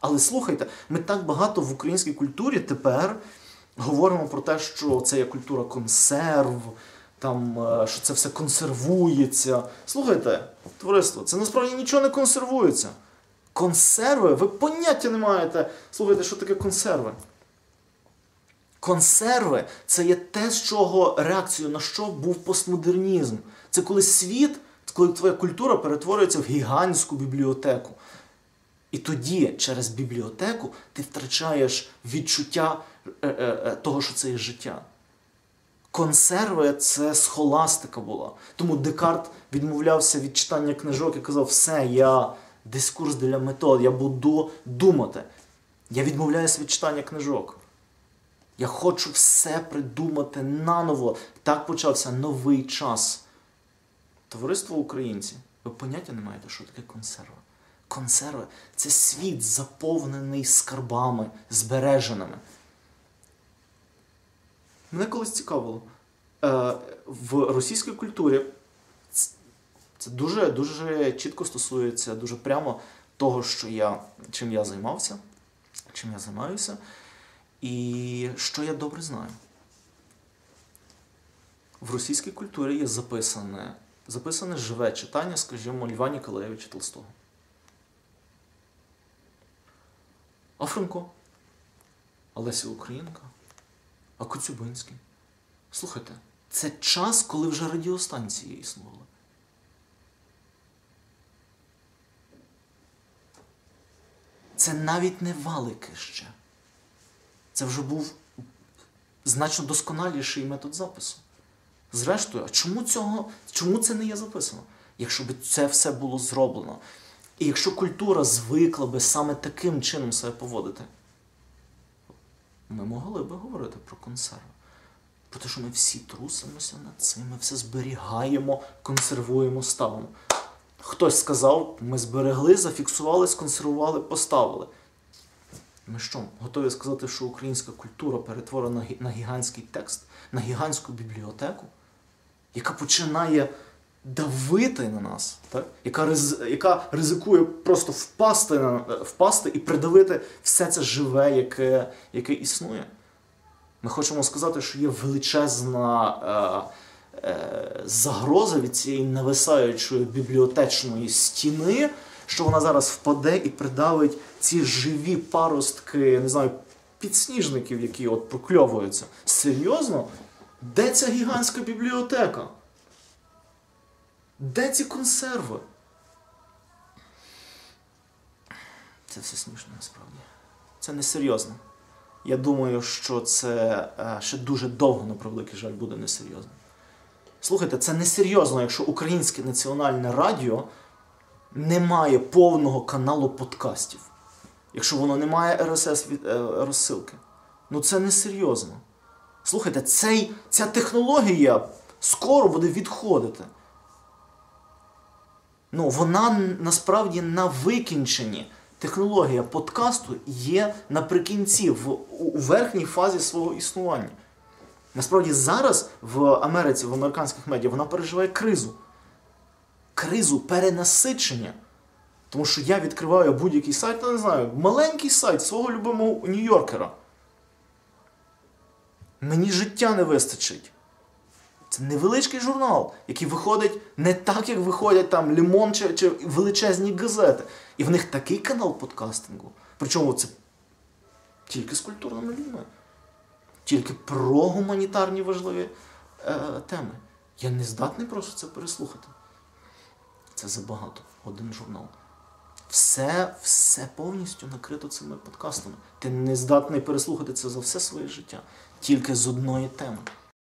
Але слухайте, ми так багато в українській культурі тепер говоримо про те, що це є культура консерв, там, е, що це все консервується. Слухайте, товариство, це насправді нічого не консервується. Консерви, ви поняття не маєте. Слухайте, що таке консерви? Консерви це є те, з чого реакцією на що був постмодернізм. Це коли світ, коли твоя культура перетворюється в гігантську бібліотеку. І тоді через бібліотеку ти втрачаєш відчуття е, е, е, того, що це є життя. Консерви це схоластика була. Тому Декарт відмовлявся від читання книжок і казав: все, я дискурс для метод, я буду думати. Я відмовляюся від читання книжок. Я хочу все придумати наново. Так почався новий час. Товариство українці, ви поняття не маєте, що таке консерва. Консерви це світ, заповнений скарбами, збереженими. Мене колись цікавило. Е, в російській культурі це дуже дуже чітко стосується дуже прямо того, що я, чим я займався, чим я займаюся, і що я добре знаю. В російській культурі є записане, записане живе читання, скажімо, Льва Ніколаєвича Толстого. А Франко, а Леся Українка, а Коцюбинський. Слухайте, це час, коли вже радіостанції існували. Це навіть не валики ще. Це вже був значно досконаліший метод запису. Зрештою, а чому цього, чому це не є записано? Якщо б це все було зроблено. І якщо культура звикла би саме таким чином себе поводити, ми могли би говорити про консерви. Про те, що ми всі трусимося над цим, ми все зберігаємо, консервуємо, ставимо. Хтось сказав, ми зберегли, зафіксували, сконсервували, поставили. Ми що, готові сказати, що українська культура перетворена на гігантський текст, на гігантську бібліотеку, яка починає давити на нас, так? яка riz, яка ризикує просто впасти на, впасти і придавити все це живе, яке, яке існує. Ми хочемо сказати, що є величезна е, е, загроза від цієї нависаючої бібліотечної стіни, що вона зараз впаде і придавить ці живі паростки, не знаю, підсніжників, які от прокльовуються. Серйозно? Де ця гігантська бібліотека? Де ці консерви? Це все смішно насправді. Це несерйозно. Я думаю, що це е, ще дуже довго, на превеликий жаль, буде несерйозно. Слухайте, це несерйозно, якщо Українське національне радіо не має повного каналу подкастів. Якщо воно не має РСС е, розсилки. Ну це несерйозно. Слухайте, цей, ця технологія скоро буде відходити. Ну, вона насправді на викінченні. Технологія подкасту є наприкінці, в, у верхній фазі свого існування. Насправді, зараз в Америці, в американських медіа, вона переживає кризу. Кризу перенасичення. Тому що я відкриваю будь-який сайт, я не знаю, маленький сайт свого любимого Нью-Йоркера. Мені життя не вистачить. Це невеличкий журнал, який виходить не так, як виходять там Лімон чи, чи величезні газети. І в них такий канал подкастингу. Причому це тільки з культурними людьми. Тільки про гуманітарні важливі е, теми. Я не здатний просто це переслухати. Це забагато. Один журнал. Все все повністю накрито цими подкастами. Ти не здатний переслухати це за все своє життя. Тільки з одної теми.